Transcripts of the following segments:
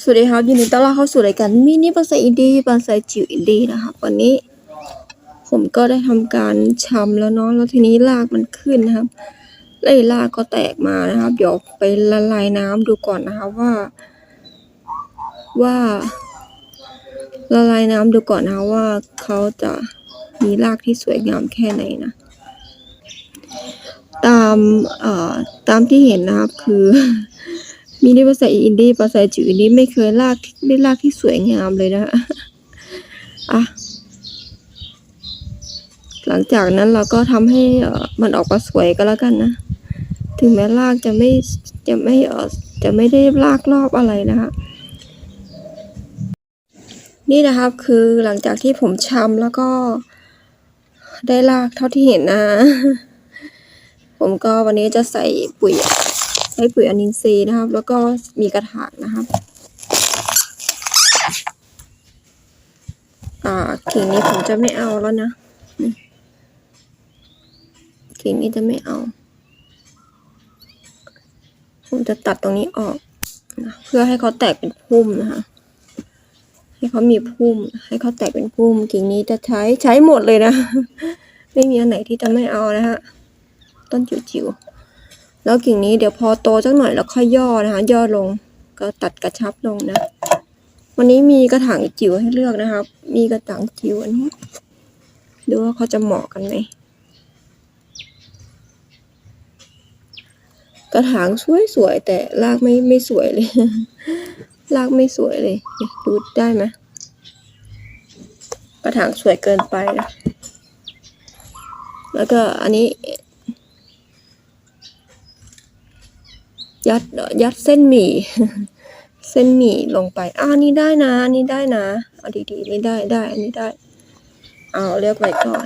สวัสดีครับยินดีต้อนรับเข้าสู่รายการมินิภาษาอินดี้ภาษาจิ๋วอินดี้นะครับวันนี้ ผมก็ได้ทำการชำแล้วเนาะแล้วทีนี้รากมันขึ้นนะครับแล้วไอ้รากก็แตกมานะครับเดี๋ยวไปละลายน้ำดูก่อนนะครับว่า ว่า ละลายน้ำดูก่อนนะครับว่าเขาจะมีรากที่สวยงามแค่ไหนนะตามเอ่อตามที่เห็นนะครับคือ มินิภาษาอินดี้ภาษาจิ๋วอินดี้ไม่เคยลากได้ลากที่สวยงามเลยนะอะหลังจากนั้นเราก็ทำให้อ่อมันออกมาสวยก็แล้วกันนะ ถึงแม้ลากจะไม่จะไม่เออจะไม่ได้ลากรอบอะไรนะคะนี่นะครับคือหลังจากที่ผมชำแล้วก็ได้ลากเท่าที่เห็นนะ ผมก็วันนี้จะใส่ปุ๋ย ช้ปุ๋ยอนินทรีย์นะครับ แล้วก็มีกระถางนะครับอ่ากิ่งนี้ผมจะไม่เอาแล้วนะนี่กิ่งนี้จะไม่เอา ผมจะตัดตรงนี้ออกนะเพื่อให้เขาแตกเป็นพุ่มนะคะให้เขามีพุ่ม ให้เขาแตกเป็นพุ่ม กิ่งนี้จะใช้ใช้หมดเลยนะ ไม่มีอันไหนที่จะไม่เอานะฮะต้นจิ๋วๆ แล้วกิ่งนี้เดี๋ยวพอโตสักหน่อยแล้วค่อยย่อนะคะ ย่อลงก็ตัดกระชับลงนะ วันนี้มีกระถางจิ๋วให้เลือกนะครับ มีกระถางจิ๋วอันนี้ดูว่าเขาจะเหมาะกันไหมกระถางสวยๆแต่รากไม่ไม่สวยเลย รากไม่สวยเลย ดูได้ไหมกระถางสวยเกินไปนะแล้วก็อันนี้ ยัดยัดเส้นหมี่ เส้นหมี่ลงไปอ่านี่ได้นะนี่ได้นะเอาดีๆนี่ได้ได้อันนี้ได้ เอาเลือกไว้ก่อน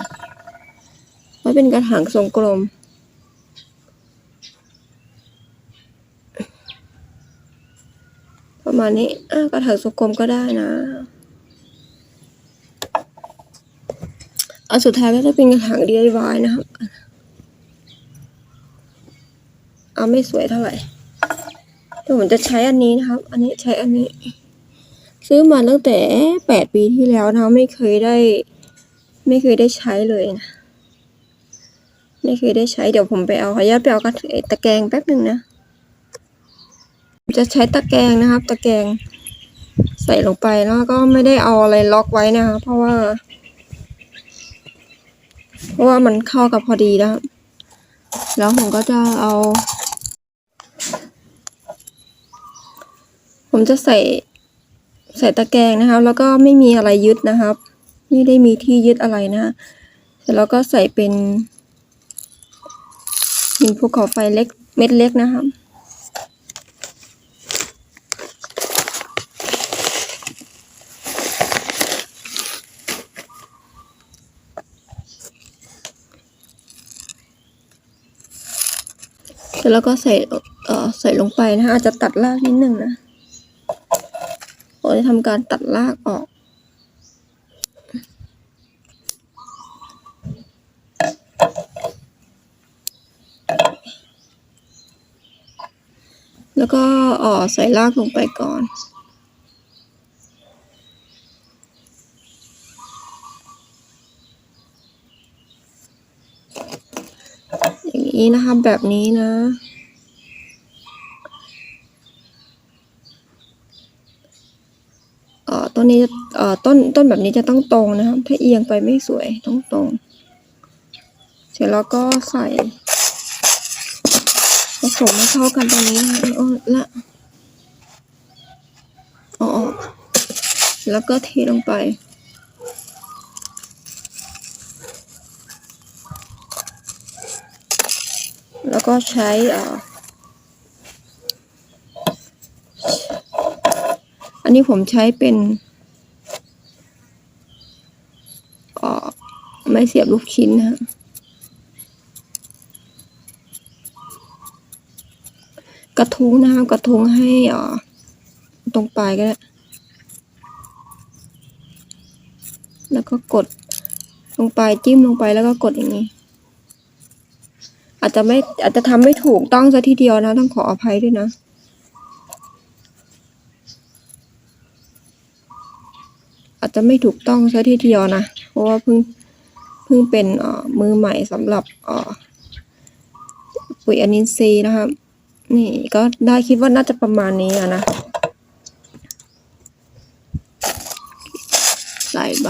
ไว้เป็นกระถางทรงกลมประมาณนี้อ่ากระถางทรงกลมก็ได้นะเอาสุดท้ายก็จะเป็นกระถาง DIY นะครับ เอาไม่สวยเท่าไหร่ แต่ผมจะใช้อันนี้นะครับ อันนี้ใช้อันนี้ ซื้อมาตั้งแต่แปดปีที่แล้วนะไม่เคยได้ ไม่เคยได้ใช้เลยนะไม่เคยได้ใช้เดี๋ยวผมไปเอาขออนุญาตไปเอากระตะแกรงแป๊บหนึ่งนะผมจะใช้ตะแกรงนะครับ ตะแกรงใส่ลงไปแล้วก็ไม่ได้เอาอะไรล็อกไว้นะคะเพราะว่า เพราะว่ามันเข้ากับพอดีนะครับแล้วผมก็จะเอา ผมจะใส่ใส่ตะแกรงนะครับ แล้วก็ไม่มีอะไรยึดนะครับ ไม่ได้มีที่ยึดอะไรนะฮะเสร็จแล้วก็ใส่เป็นหินภูเขาไฟเล็กเม็ดเล็กนะครับเสร็จแล้วก็ใส่เอ่อใส่ลงไปนะฮะอาจจะตัดรากนิดหนึ่งนะ จะทำการตัดรากออก แล้วก็อ่อใส่รากลงไปก่อนอย่างนี้นะคะแบบนี้นะ เอ่อ ต้นนี้เอ่อต้นต้นแบบนี้จะต้องตรงนะครับ ถ้าเอียงไปไม่สวยต้องตรง เสร็จแล้วก็ใส่ผสมให้เข้ากันตรงนี้นะเออละเอาออกแล้วก็เทลงไป แล้วก็ใช้เอ่อ นนี้ผมใช้เป็นอ่อไม้เสียบลูกชิ้นนะฮะกระทุงนะครับกระทุงให้อ่อตรงปลายก็ได้ แล้วก็กดลงไปจิ้มลงไปแล้วก็กดอย่างนี้ อาจจะไม่อาจจะทำไม่ถูกต้องซะทีเดียวนะ ต้องขออภัยด้วยนะ อา จจะไม่ถูกต้องซะทีเดียวนะ เพราะว่าเพิ่งเพิ่งเป็นมือใหม่สำหรับปุ๋ยอนินทรีนะครับ นี่ก็ได้คิดว่าน่าจะประมาณนี้อะนะใส่ใบ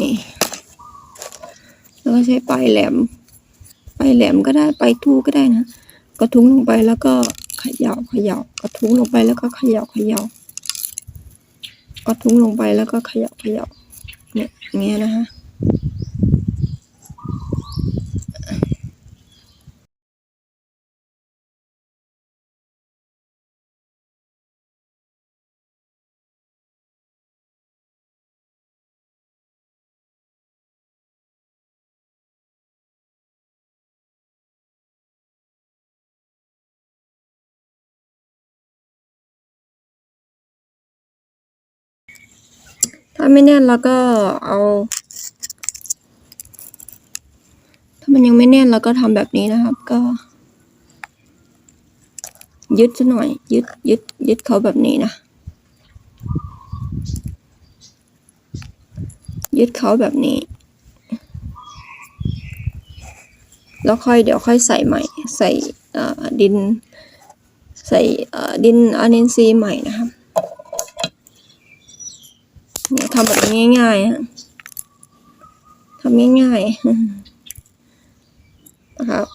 นี่แล้วก็ใช้ปลายแหลมปลายแหลมก็ได้ปลายทูก็ได้นะกระทุ้งลงไปแล้วก็ ขย่าเขย่ากระทุ้งลงไปแล้วก็เขย่าเขย่ากระทุ้งลงไปแล้วก็เขย่าเขย่าเนี่ยอย่างเงี้ยนะคะ ถ้าไม่แน่นเราก็เอา ถ้ามันยังไม่แน่นเราก็ทำแบบนี้นะครับ ก็ ยึดซะหน่อย ยึดยึดยึดเขาแบบนี้นะ ยึดเขาแบบนี้ แล้วค่อยเดี๋ยวค่อยใส่ใหม่ ใส่ดิน ใส่ดินอะนินซีใหม่นะครับ เนี่ย ทำแบบง่ายๆฮะทำง่ายๆนะครับ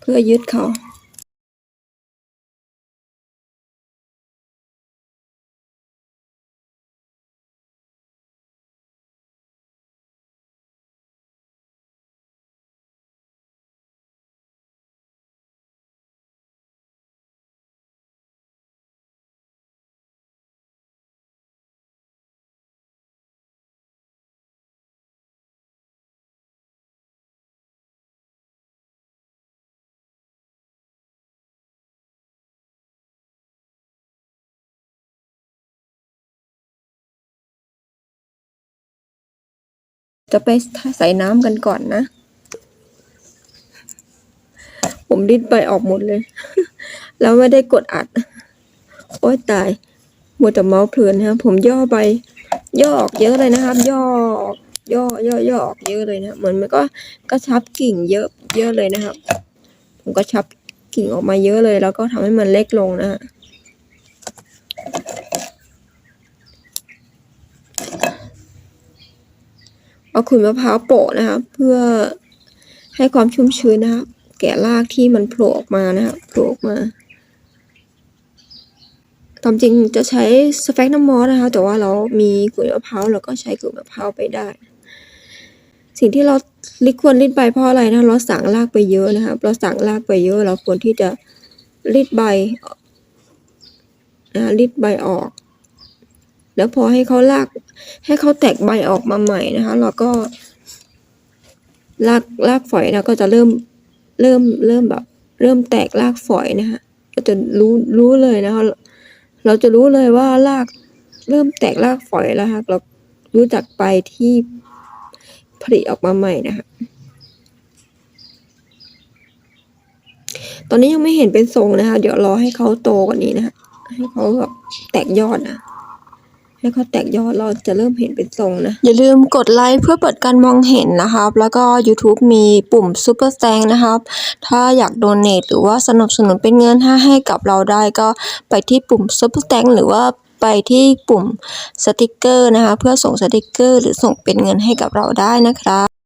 เพื่อยึดเขา จะไปใส่น้ำกันก่อนนะ ผมดิ้นไปออกหมดเลย แล้วไม่ได้กดอัด โอ๊ยตายมัวแต่เมาส์เพลินนะครับผมย่อไป ย่อออกเยอะเลยนะครับ ย่อออกย่อย่อย่อออกเยอะเลยนะเหมือนมันก็กระชับกิ่งเยอะเยอะเลยนะครับ ผมก็ชับกิ่งออกมาเยอะเลย แล้วก็ทำให้มันเล็กลงนะฮะ เอาขุยมะพร้าวโปะนะครับเพื่อให้ความชุ่มชื้นนะครับแกะรากที่มันโผล่ออกมานะครับโผล่ออกมาตามจริงจะใช้สแฟกน้ำมอสนะคะ แต่ว่าเรามีขุยมะพร้าวเราก็ใช้ขุยมะพร้าวไปได้ สิ่งที่เราลิควรรีดใบเพราะอะไรนะเราสั่งรากไปเยอะนะครับเราสั่งรากไปเยอะ เราควรที่จะรีดใบนะรีดใบออก แล้วพอให้เขาลาก ให้เขาแตกใบออกมาใหม่นะคะ เราก็รากรากฝอยนะก็จะเริ่มเริ่มเริ่มแบบ เริ่มแตกรากฝอยนะคะเราจะรู้รู้เลยนะคะเราจะรู้เลยว่ารากเริ่มแตกรากฝอยแล้วค่ะเรารู้จักใบที่ผลิออกมาใหม่นะคะตอนนี้ยังไม่เห็นเป็นทรงนะคะ เดี๋ยวรอให้เขาโตกว่านี้นะคะให้เขาแบบแตกยอดนะ ให้เขาแตกยอดเราจะเริ่มเห็นเป็นทรงนะ อย่าลืมกดไลค์เพื่อเปิดการมองเห็นนะครับ แล้วก็ YouTube มีปุ่ม Super t h a n k นะครับ ถ้าอยากโดเน a หรือว่าสนับสนุนเป็นเงินให้ให้กับเราได้ก็ไปที่ปุ่ม Super t h a n k หรือว่าไปที่ปุ่มสติกเกอร์นะคะ เพื่อส่งสติกเกอร์ หรือส่งเป็นเงินให้กับเราได้นะครับ